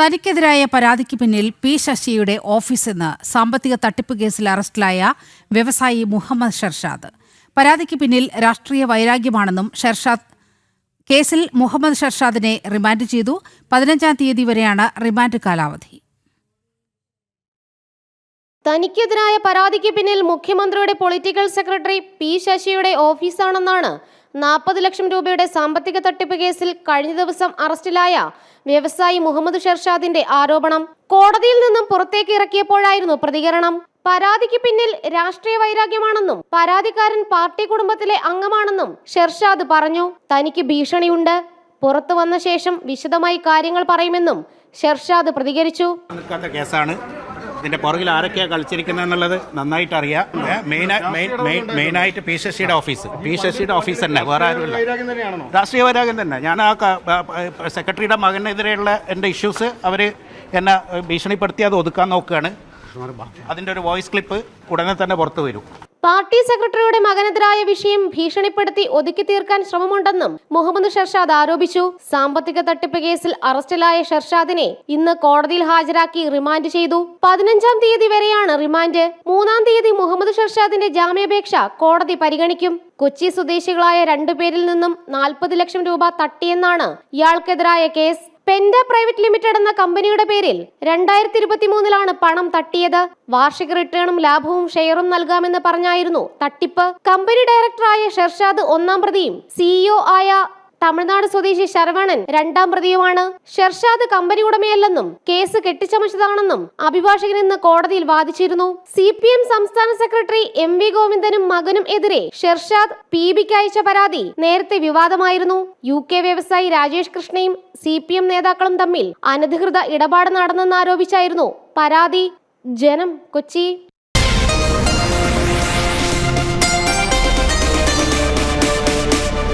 തനിക്കെതിരായ പരാതിക്ക് പിന്നിൽ പി ശശിയുടെ ഓഫീസെന്ന് സാമ്പത്തിക തട്ടിപ്പ് കേസിൽ അറസ്റ്റിലായ വ്യവസായി മുഹമ്മദ് ഷർഷാദ്. പരാതിക്ക് പിന്നിൽ രാഷ്ട്രീയ വൈരാഗ്യമാണെന്നും ഷർഷാദ് കേസിൽ മുഹമ്മദ് ഷർഷാദിനെ റിമാൻഡ് ചെയ്തു. പതിനഞ്ചാം തീയതി വരെയാണ് റിമാൻഡ് കാലാവധി. തനിക്കെതിരായ പരാതിക്ക് പിന്നിൽ മുഖ്യമന്ത്രിയുടെ പൊളിറ്റിക്കൽ സെക്രട്ടറി പി ശശിയുടെ ഓഫീസാണെന്നാണ് നാൽപ്പത് ലക്ഷം രൂപയുടെ സാമ്പത്തിക തട്ടിപ്പ് കേസിൽ കഴിഞ്ഞ ദിവസം അറസ്റ്റിലായ വ്യവസായി മുഹമ്മദ് ഷെർഷാദിന്റെ ആരോപണം. കോടതിയിൽ നിന്നും പുറത്തേക്ക് ഇറക്കിയപ്പോഴായിരുന്നു പ്രതികരണം. പരാതിക്ക് പിന്നിൽ രാഷ്ട്രീയ വൈരാഗ്യമാണെന്നും പരാതിക്കാരൻ പാർട്ടി കുടുംബത്തിലെ അംഗമാണെന്നും ഷെർഷാദ് പറഞ്ഞു. തനിക്ക് ഭീഷണിയുണ്ട്. പുറത്തു വന്ന ശേഷം വിശദമായി കാര്യങ്ങൾ പറയുമെന്നും ഷെർഷാദ് പ്രതികരിച്ചു. കേസാണ്. ഇതിന്റെ പുറകിൽ ആരൊക്കെയാണ് കളിച്ചിരിക്കുന്നത് എന്നുള്ളത് നന്നായിട്ട് അറിയാം മെയിൻ മെയിൻ മെയിൻ മെയിനായിട്ട് പി ശശിയുടെ ഓഫീസ് പി ശശിയുടെ ഓഫീസ് തന്നെ വേറെ ആരുമില്ല. രാഷ്ട്രീയ വൈരാഗ്യം തന്നെ. ഞാൻ ആ സെക്രട്ടറിയുടെ മകനെതിരെയുള്ള എന്റെ ഇഷ്യൂസ് അവർ എന്നെ ഭീഷണിപ്പെടുത്തി അത് ഒതുക്കാൻ നോക്കുകയാണ്. അതിന്റെ ഒരു വോയിസ് ക്ലിപ്പ് ഉടനെ തന്നെ പുറത്തു വരും. പാർട്ടി സെക്രട്ടറിയുടെ മകനെതിരായ വിഷയം ഭീഷണിപ്പെടുത്തി ഒതുക്കി തീർക്കാൻ ശ്രമമുണ്ടെന്നും മുഹമ്മദ് ഷർഷാദ് ആരോപിച്ചു. സാമ്പത്തിക തട്ടിപ്പ് കേസിൽ അറസ്റ്റിലായ ഷർഷാദിനെ ഇന്ന് കോടതിയിൽ ഹാജരാക്കി റിമാൻഡ് ചെയ്തു. പതിനഞ്ചാം തീയതി വരെയാണ് റിമാൻഡ്. മൂന്നാം തീയതി മുഹമ്മദ് ഷർഷാദിന്റെ ജാമ്യാപേക്ഷ കോടതി പരിഗണിക്കും. കൊച്ചി സ്വദേശികളായ രണ്ടുപേരിൽ നിന്നും നാൽപ്പത് ലക്ഷം രൂപ തട്ടിയെന്നാണ് ഇയാൾക്കെതിരായ കേസ്. പെൻഡ പ്രൈവറ്റ് ലിമിറ്റഡ് എന്ന കമ്പനിയുടെ പേരിൽ രണ്ടായിരത്തി ഇരുപത്തി മൂന്നിലാണ് പണം തട്ടിയത്. വാർഷിക റിട്ടേണും ലാഭവും ഷെയറും നൽകാമെന്ന് പറഞ്ഞായിരുന്നു തട്ടിപ്പ്. കമ്പനി ഡയറക്ടറായ ഷെർഷാദ് ഒന്നാം പ്രതിയും സിഇഒ ആയ തമിഴ്നാട് സ്വദേശി ശരവണൻ രണ്ടാം പ്രതിയുമാണ്. ഷെർഷാദ് കമ്പനി ഉടമയല്ലെന്നും കേസ് കെട്ടിച്ചമച്ചതാണെന്നും അഭിഭാഷകൻ ഇന്ന് കോടതിയിൽ വാദിച്ചിരുന്നു. സി പി എം സംസ്ഥാന സെക്രട്ടറി എം വി ഗോവിന്ദനും മകനും എതിരെ ഷെർഷാദ് പി ബിക്ക് അയച്ച പരാതി നേരത്തെ വിവാദമായിരുന്നു. യു കെ വ്യവസായി രാജേഷ് കൃഷ്ണയും സി പി എം നേതാക്കളും തമ്മിൽ അനധികൃത ഇടപാട് നടന്നെന്നാരോപിച്ചായിരുന്നു പരാതി. ജനം കൊച്ചി.